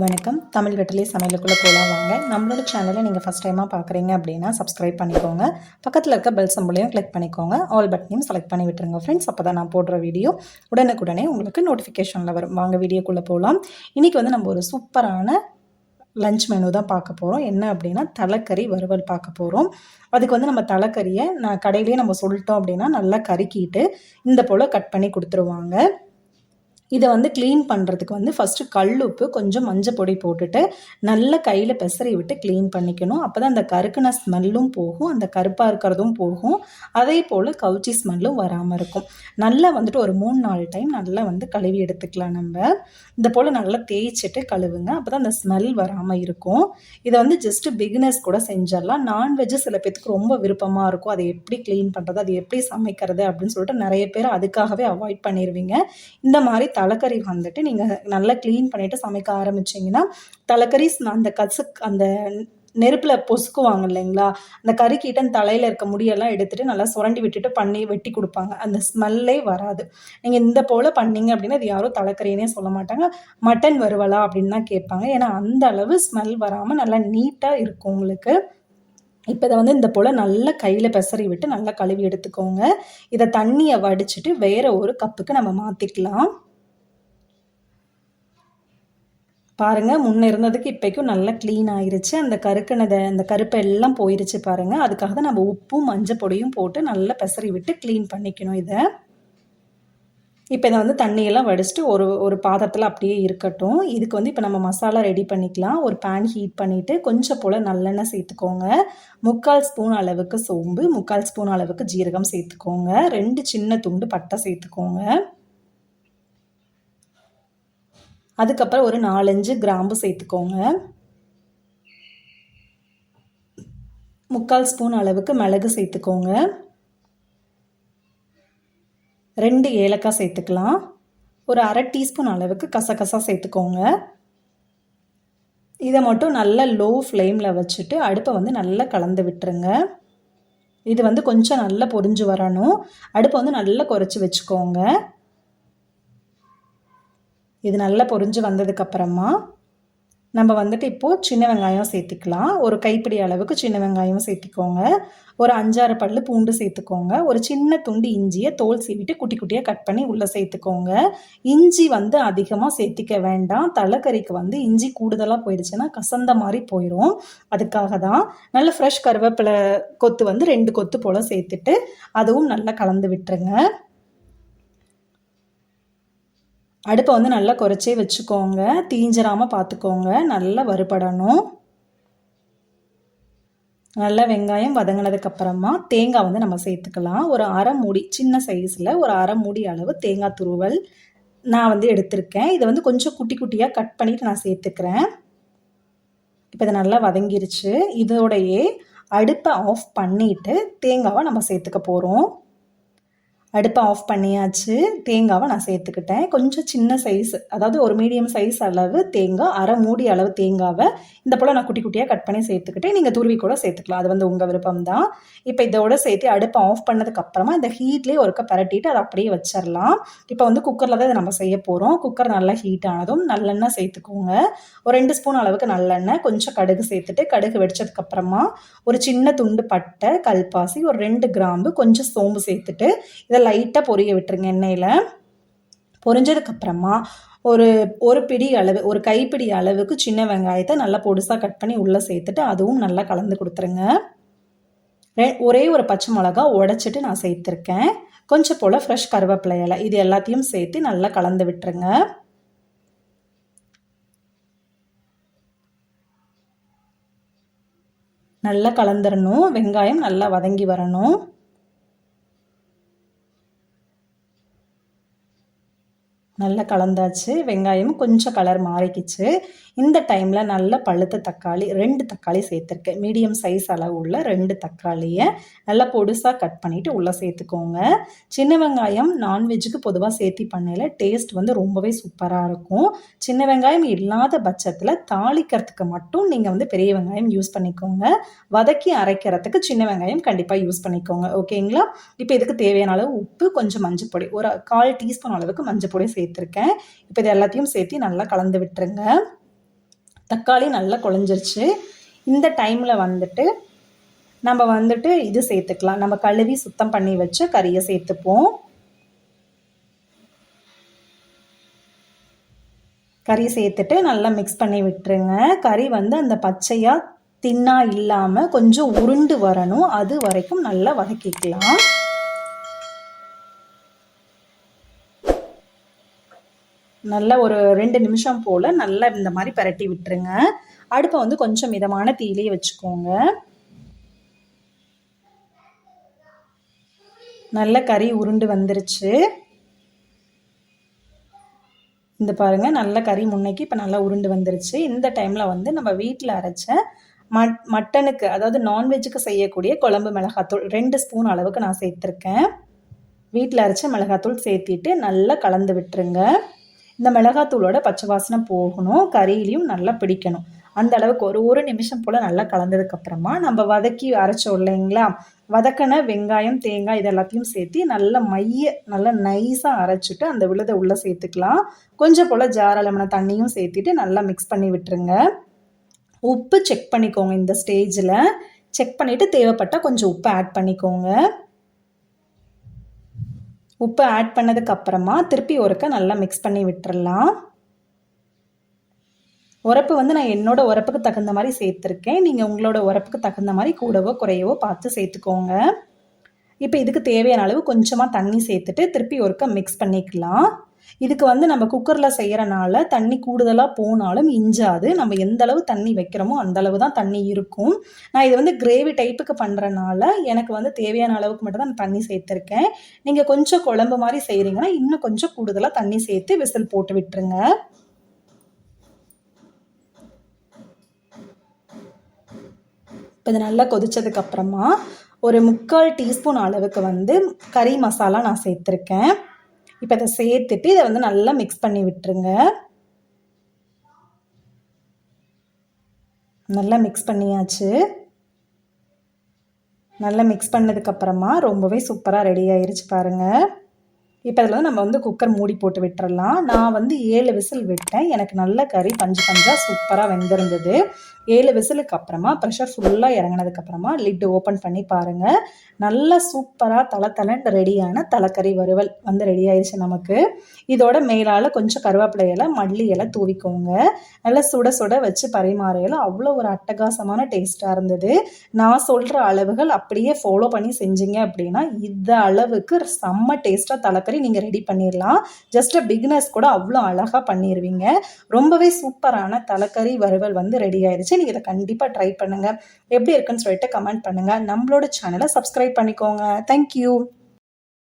வணக்கம். தமிழ் கட்டிலே சமையலுக்குள்ளே போகலாம் வாங்க. நம்மளோட சேனலை நீங்கள் ஃபஸ்ட் டைமாக பார்க்குறீங்க அப்படின்னா சப்ஸ்கிரைப் பண்ணிக்கோங்க. பக்கத்தில் இருக்க பெல் சம்பளையும் கிளிக் பண்ணிக்கோங்க. ஆல் பட்டனையும் செலக்ட் பண்ணி விட்டுருங்க ஃப்ரெண்ட்ஸ் அப்போ தான் நான் போடுற வீடியோ உடனுக்குடனே உங்களுக்கு நோட்டிஃபிகேஷனில் வரும். வாங்க வீடியோக்குள்ளே போகலாம் இன்றைக்கி வந்து நம்ம ஒரு சூப்பரான லஞ்ச் மெனு தான் பார்க்க போகிறோம் என்ன அப்படின்னா தலைக்கறி வறுவல் பார்க்க போகிறோம் அதுக்கு வந்து நம்ம தலைக்கறியை நான் கடையிலேயே நம்ம சொல்லிட்டோம் அப்படின்னா நல்லா கருக்கிட்டு இந்த போல் கட் பண்ணி கொடுத்துருவாங்க. இதை வந்து க்ளீன் பண்ணுறதுக்கு வந்து ஃபஸ்ட்டு கல் உப்பு கொஞ்சம் மஞ்சள் பொடி போட்டுட்டு நல்லா கையில் பெசரி விட்டு க்ளீன் பண்ணிக்கணும். அப்போ தான் அந்த கருக்குன ஸ்மெல்லும் போகும் அந்த கருப்பாக இருக்கிறதும் போகும். அதே போல் கவுச்சி ஸ்மெல்லும் வராமல் இருக்கும். நல்லா வந்துட்டு ஒரு மூணு நாலு டைம் நல்லா வந்து கழுவி எடுத்துக்கலாம் நம்ம. இந்த போல் நல்லா தேய்ச்சிட்டு கழுவுங்க. அப்போ தான் அந்த ஸ்மெல் வராமல் இருக்கும். இதை வந்து ஜஸ்ட்டு பிகினர்ஸ் கூட செஞ்சிடலாம். நான்வெஜ்ஜு சில பேத்துக்கு ரொம்ப விருப்பமாக இருக்கும். அதை எப்படி க்ளீன் பண்ணுறது அது எப்படி சமைக்கிறது அப்படின்னு சொல்லிட்டு நிறைய பேர் அதுக்காகவே அவாய்ட் பண்ணிடுவீங்க இந்த மாதிரி தலைக்கறி வந்துட்டு நீங்கள் நல்லா க்ளீன் பண்ணிவிட்டு சமைக்க ஆரம்பிச்சிங்கன்னா தலைக்கறி அந்த கசு அந்த நெருப்பில் பொசுக்குவாங்க இல்லைங்களா? அந்த கறிக்கிட்ட தலையில் இருக்க முடியெல்லாம் எடுத்துட்டு நல்லா சுரண்டி விட்டுட்டு பண்ணி வெட்டி கொடுப்பாங்க. அந்த ஸ்மெல்லே வராது. நீங்கள் இந்த போல் பண்ணீங்க அப்படின்னா அது யாரும் தலைக்கறினே சொல்ல மாட்டாங்க. மட்டன் வருவலா அப்படின்னு தான் கேட்பாங்க. ஏன்னா அந்த அளவு ஸ்மெல் வராமல் நல்லா நீட்டாக இருக்கும் உங்களுக்கு. இப்போ இதை வந்து இந்த போல் நல்லா கையில் பெசறி விட்டு நல்லா கழுவி எடுத்துக்கோங்க. இதை தண்ணியை வடிச்சிட்டு வேற ஒரு கப்புக்கு நம்ம மாற்றிக்கலாம் பாருங்கள் முன்ன இருந்ததுக்கு இப்போக்கும் நல்லா க்ளீன் ஆயிருச்சு. அந்த கருக்கினதை அந்த கருப்பை எல்லாம் போயிருச்சு பாருங்கள் அதுக்காக தான் நம்ம உப்பும் மஞ்சள் பொடியும் போட்டு நல்லா பெசரி விட்டு க்ளீன் பண்ணிக்கணும் இதை. இப்போ இதை வந்து தண்ணியெல்லாம் வடிச்சிட்டு ஒரு ஒரு பாத்திரத்தில் அப்படியே இருக்கட்டும். இதுக்கு வந்து இப்போ நம்ம மசாலா ரெடி பண்ணிக்கலாம். ஒரு பேன் ஹீட் பண்ணிவிட்டு கொஞ்சம் போல் நல்லெண்ணெய் சேர்த்துக்கோங்க. முக்கால் ஸ்பூன் அளவுக்கு சோம்பு முக்கால் ஸ்பூன் அளவுக்கு ஜீரகம் சேர்த்துக்கோங்க. ரெண்டு சின்ன துண்டு பட்டை சேர்த்துக்கோங்க. அதுக்கப்புறம் ஒரு நாலஞ்சு கிராம்பு சேர்த்துக்கோங்க. முக்கால் ஸ்பூன் அளவுக்கு மிளகு சேர்த்துக்கோங்க. ரெண்டு ஏலக்காய் சேர்த்துக்கலாம். ஒரு அரை டீஸ்பூன் அளவுக்கு கசகசா சேர்த்துக்கோங்க. இதை மட்டும் நல்லா லோ ஃப்ளேமில் வச்சுட்டு அடுப்பை வந்து நல்லா கலந்து விட்டுருங்க. இது வந்து கொஞ்சம் நல்லா பொரிஞ்சு வரணும். அடுப்பை வந்து நல்லா குறைச்சி வச்சுக்கோங்க. இது நல்லா பொறிஞ்சு வந்ததுக்கப்புறமா நம்ம வந்துட்டு இப்போது சின்ன வெங்காயம் சேர்த்துக்கலாம். ஒரு கைப்பிடி அளவுக்கு சின்ன வெங்காயம் சேர்த்துக்கோங்க. ஒரு அஞ்சாறு பல்லு பூண்டு சேர்த்துக்கோங்க. ஒரு சின்ன துண்டு இஞ்சியை தோல் சீவிட்டு குட்டி குட்டியாக கட் பண்ணி உள்ளே சேர்த்துக்கோங்க. இஞ்சி வந்து அதிகமாக சேர்த்திக்க வேண்டாம். தலைக்கறிக்கு வந்து இஞ்சி கூடுதலாக போயிடுச்சுன்னா கசந்த மாதிரி போயிடும் அதுக்காக தான் நல்ல ஃப்ரெஷ் கருவேப்பிலை கொத்து வந்து ரெண்டு கொத்து போல் சேர்த்துட்டு அதுவும் நல்லா கலந்து விட்டுருங்க. அடுப்பை வந்து நல்லா குறைச்சே வச்சுக்கோங்க. தீஞ்சிராமல் பார்த்துக்கோங்க நல்லா வறுபடணும். நல்லா வெங்காயம் வதங்கினதுக்கப்புறமா தேங்காய் வந்து நம்ம சேர்த்துக்கலாம். ஒரு அரை மூடி சின்ன சைஸில் ஒரு அரை மூடி அளவு தேங்காய் துருவல் நான் வந்து எடுத்திருக்கேன். இதை வந்து கொஞ்சம் குட்டி குட்டியாக கட் பண்ணிவிட்டு நான் சேர்த்துக்கிறேன். இப்போ இது நல்லா வதங்கிருச்சு. இதோடையே அடுப்பை ஆஃப் பண்ணிவிட்டு தேங்காவை நம்ம சேர்த்துக்க போகிறோம் அடுப்பை ஆஃப் பண்ணியாச்சு. தேங்காவை நான் சேர்த்துக்கிட்டேன். கொஞ்சம் சின்ன சைஸ் அதாவது ஒரு மீடியம் சைஸ் அளவு தேங்காய் அரை மூடி அளவு தேங்காவை இந்த போல் நான் குட்டி குட்டியாக கட் பண்ணி சேர்த்துக்கிட்டேன். நீங்கள் துருவி கூட சேர்த்துக்கலாம். அது வந்து உங்கள் விருப்பம் தான் இப்போ இதோட சேர்த்து அடுப்பை ஆஃப் பண்ணதுக்கப்புறமா இந்த ஹீட்லேயே ஒருக்க பரட்டிட்டு அதை அப்படியே வச்சிடலாம் இப்போ வந்து குக்கரில் தான் இதை நம்ம செய்ய போகிறோம் குக்கர் நல்லா ஹீட் ஆனதும் நல்லெண்ணெய் சேர்த்துக்கோங்க. ஒரு ரெண்டு ஸ்பூன் அளவுக்கு நல்லெண்ணெய் கொஞ்சம் கடுகு சேர்த்துட்டு கடுகு வெடிச்சதுக்கப்புறமா ஒரு சின்ன துண்டு பட்டை கல்பாசி ஒரு ரெண்டு கிராம்பு கொஞ்சம் சோம்பு சேர்த்துட்டு இதை லைட்டாக பொரிய விட்டுருங்க எண்ணெயில். பொரிஞ்சதுக்கப்புறமா ஒரு ஒரு பிடி அளவு ஒரு கைப்பிடி அளவுக்கு சின்ன வெங்காயத்தை நல்லா பொடுசாக கட் பண்ணி உள்ளே சேர்த்துட்டு அதுவும் நல்லா கலந்து கொடுத்துருங்க. ரெ- ஒரே ஒரு பச்சை மிளகா உடைச்சிட்டு நான் சேர்த்துருக்கேன். கொஞ்சம் போல் ஃப்ரெஷ் கருவேப்பிலை இலை இது எல்லாத்தையும் சேர்த்து நல்லா கலந்து விட்டுருங்க. நல்லா கலந்துடணும் வெங்காயம் நல்லா வதங்கி வரணும். நல்லா கலந்தாச்சு. வெங்காயமும் கொஞ்சம் கலர் மாறிக்கிச்சு. இந்த டைமில் நல்ல பழுத்த தக்காளி ரெண்டு தக்காளி சேர்த்துருக்கேன். மீடியம் சைஸ் அளவு உள்ள ரெண்டு தக்காளியை நல்லா பொடுசாக கட் பண்ணிவிட்டு உள்ளே சேர்த்துக்கோங்க. சின்ன வெங்காயம் நான்வெஜ்ஜுக்கு பொதுவாக சேர்த்தி பண்ணையில் டேஸ்ட் வந்து ரொம்பவே சூப்பராக இருக்கும். சின்ன வெங்காயம் இல்லாத பட்சத்தில் தாளிக்கிறதுக்கு மட்டும் நீங்கள் வந்து பெரிய வெங்காயம் யூஸ் பண்ணிக்கோங்க. வதக்கி அரைக்கிறதுக்கு சின்ன வெங்காயம் கண்டிப்பாக யூஸ் பண்ணிக்கோங்க. ஓகேங்களா இப்போ இதுக்கு தேவையான அளவு உப்பு கொஞ்சம் மஞ்சள் பொடி ஒரு கால் டீஸ்பூன் அளவுக்கு மஞ்சள் பொடி சேர்த்துருக்கேன். இப்போ இது எல்லாத்தையும் சேர்த்து நல்லா கலந்து விட்டுருங்க. தக்காளி நல்லா குழஞ்சிருச்சு. இந்த டைமில் வந்துட்டு நம்ம வந்துட்டு இது சேர்த்துக்கலாம். நம்ம கழுவி சுத்தம் பண்ணி வச்சு கறியை சேர்த்துப்போம். கறி சேர்த்துட்டு நல்லா மிக்ஸ் பண்ணி விட்டுருங்க. கறி வந்து அந்த பச்சையாக தின்னா இல்லாமல் கொஞ்சம் உருண்டு வரணும். அது வரைக்கும் நல்லா வதக்கிக்கலாம். நல்லா ஒரு ரெண்டு நிமிஷம் போல் நல்லா இந்த மாதிரி பரட்டி விட்டுருங்க. அடுப்பை வந்து கொஞ்சம் மிதமான தீயிலே வச்சுக்கோங்க. நல்ல கறி உருண்டு வந்துருச்சு. இந்த பாருங்கள் நல்ல கறி முன்னைக்கு இப்போ நல்லா உருண்டு வந்துருச்சு. இந்த டைமில் வந்து நம்ம வீட்டில் அரைச்ச மட் மட்டனுக்கு அதாவது நான்வெஜ்ஜுக்கு செய்யக்கூடிய குழம்பு மிளகாத்தூள் ரெண்டு ஸ்பூன் அளவுக்கு நான் சேர்த்துருக்கேன். வீட்டில் அரைச்ச மிளகாத்தூள் சேர்த்திட்டு நல்லா கலந்து விட்டுருங்க. இந்த மிளகாத்தூளோட பச்சை வாசனை போகணும் கறியிலையும் நல்லா பிடிக்கணும். அந்த அளவுக்கு ஒரு ஒரு நிமிஷம் போல் நல்லா கலந்ததுக்கப்புறமா நம்ம வதக்கி அரைச்சோம் இல்லைங்களா? வதக்கின வெங்காயம் தேங்காய் இது எல்லாத்தையும் சேர்த்து நல்லா மைய நல்லா நைஸாக அரைச்சிட்டு அந்த விழுதை உள்ளே சேர்த்துக்கலாம். கொஞ்சம் போல் ஜாரளமான தண்ணியும் சேர்த்துட்டு நல்லா மிக்ஸ் பண்ணி விட்டுருங்க. உப்பு செக் பண்ணிக்கோங்க இந்த ஸ்டேஜில் செக் பண்ணிவிட்டு தேவைப்பட்டால் கொஞ்சம் உப்பு ஆட் பண்ணிக்கோங்க. உப்பு ஆட் பண்ணதுக்கப்புறமா திருப்பி ஒருக்க நல்லா மிக்ஸ் பண்ணி விட்டுறலாம். உரப்பு வந்து நான் என்னோட உரப்புக்கு தகுந்த மாதிரி சேர்த்துருக்கேன். நீங்கள் உங்களோட உரப்புக்கு தகுந்த மாதிரி கூடவோ குறையவோ பார்த்து சேர்த்துக்கோங்க. இப்போ இதுக்கு தேவையான அளவு கொஞ்சமாக தண்ணி சேர்த்துட்டு திருப்பி ஒருக்க மிக்ஸ் பண்ணிக்கலாம். இதுக்கு வந்து நம்ம குக்கரில் செய்கிறனால தண்ணி கூடுதலாக போனாலும் இஞ்சாது. நம்ம எந்த அளவு தண்ணி வைக்கிறோமோ அந்த அளவு தான் தண்ணி இருக்கும். நான் இது வந்து கிரேவி டைப்புக்கு பண்ணுறனால எனக்கு வந்து தேவையான அளவுக்கு மட்டும் தான் தண்ணி சேர்த்துருக்கேன். நீங்கள் கொஞ்சம் குழம்பு மாதிரி செய்கிறீங்கன்னா இன்னும் கொஞ்சம் கூடுதலாக தண்ணி சேர்த்து விசில் போட்டு விட்டுருங்க. இப்போ இது நல்லா கொதித்ததுக்கப்புறமா ஒரு முக்கால் டீஸ்பூன் அளவுக்கு வந்து கறி மசாலா நான் சேர்த்துருக்கேன். இப்போ இதை சேர்த்துட்டு இதை வந்து நல்லா மிக்ஸ் பண்ணி விட்டுருங்க. நல்லா மிக்ஸ் பண்ணியாச்சு. நல்லா மிக்ஸ் பண்ணதுக்கப்புறமா ரொம்பவே சூப்பராக ரெடி ஆயிருச்சு பாருங்கள் இப்போ அதில் வந்து நம்ம வந்து குக்கர் மூடி போட்டு விட்டுறலாம். நான் வந்து ஏழு விசில் விட்டேன். எனக்கு நல்ல கறி பஞ்சு பஞ்சாக சூப்பராக வெந்திருந்தது. ஏழு விசிலுக்கு அப்புறமா ப்ரெஷர் ஃபுல்லாக இறங்கினதுக்கப்புறமா லிட்டு ஓப்பன் பண்ணி பாருங்கள் நல்லா சூப்பராக தலை தலைன்னு ரெடியான தலைக்கறி வறுவல் வந்து ரெடி ஆயிடுச்சு நமக்கு. இதோட மேலால் கொஞ்சம் கருவேப்பிலை இலை மல்லி இலை தூவிக்கோங்க. நல்லா சுட சுட வச்சு பரிமாறையில அவ்வளோ ஒரு அட்டகாசமான டேஸ்ட்டாக இருந்தது. நான் சொல்கிற அளவுகள் அப்படியே ஃபாலோ பண்ணி செஞ்சீங்க அப்படின்னா இந்த அளவுக்கு செம்ம டேஸ்ட்டாக தலைக்கறி நீங்கள் ரெடி பண்ணிடலாம் ஜஸ்ட் பிகினர்ஸ் கூட அவ்வளோ அழகாக பண்ணிடுவீங்க ரொம்பவே சூப்பரான தலைக்கறி வறுவல் வந்து ரெடி ஆயிடுச்சு நீங்கள் இதை கண்டிப்பாக ட்ரை பண்ணுங்கள் எப்படி இருக்குன்னு சொல்லிட்டு கமெண்ட் பண்ணுங்கள் நம்மளோட சேனலை சப்ஸ்கிரைப் பண்ணிக்கோங்க. தேங்க்யூ